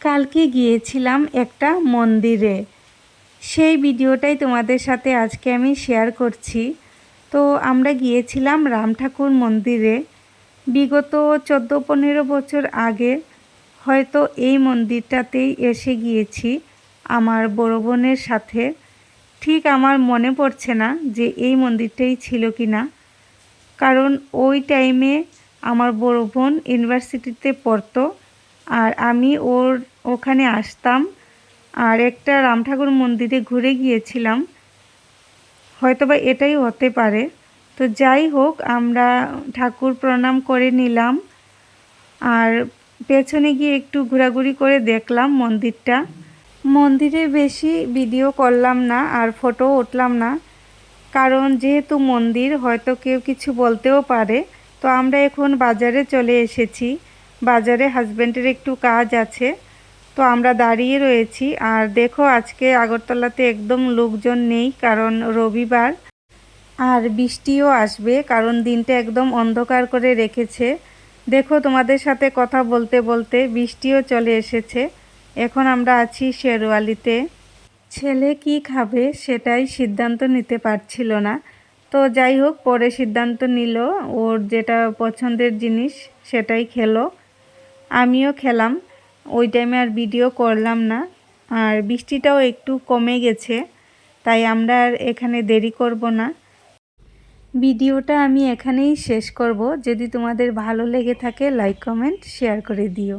কালকে গিয়েছিলাম একটা মন্দিরে। সেই ভিডিওটাই তোমাদের সাথে আজকে আমি শেয়ার করছি। তো আমরা গিয়েছিলাম রাম ঠাকুর মন্দিরে। বিগত চোদ্দ পনেরো বছর আগে হয়তো এই মন্দিরটাতেই এসে গিয়েছি আমার বড় বোনের সাথে। ঠিক আমার মনে পড়ছে না যে এই মন্দিরটাই ছিল কি না কারণ ওই টাইমে আমার বড় বোন ইউনিভার্সিটিতে পড়তো। আর আমি ওর, ওখানে আসতাম। আর একটা রাম ঠাকুর মন্দিরে ঘুরে গিয়েছিলাম। হয়তোবা এটাই হতে পারে। তো যাই হোক, আমরা ঠাকুর প্রণাম করে নিলাম। আর পেছনে গিয়ে একটু ঘোরাঘুরি করে দেখলাম মন্দিরটা। মন্দিরে বেশি ভিডিও করলাম না আর ফটো উঠলাম না। কারণ যেহেতু মন্দির, হয়তো কেউ কিছু বলতেও পারে। তো আমরা এখন বাজারে চলে এসেছি। বাজারে হাজব্যান্ডের একটু কাজ আছে। তো আমরা দাঁড়িয়ে রয়েছি। আর দেখো, আজকে আগরতলাতে একদম লোকজন নেই, কারণ রবিবার। আর বৃষ্টিও আসবে, কারণ দিনটা একদম অন্ধকার করে রেখেছে। দেখো, তোমাদের সাথে কথা বলতে বলতে বৃষ্টিও চলে এসেছে। এখন আমরা আছি শেরওয়ালিতে। ছেলে কি খাবে সেটাই সিদ্ধান্ত নিতে পারছিল না। তো যাই হোক, পরে সিদ্ধান্ত নিল, ওর যেটা পছন্দের জিনিস সেটাই খেলো। আমিও খেলাম। ওই টাইমে আর ভিডিও করলাম না। আর বৃষ্টিটাও একটু কমে গেছে, তাই আমরা আর এখানে দেরি করব না। ভিডিওটা আমি এখানেই শেষ করব। যদি তোমাদের ভালো লেগে থাকে লাইক কমেন্ট শেয়ার করে দিও।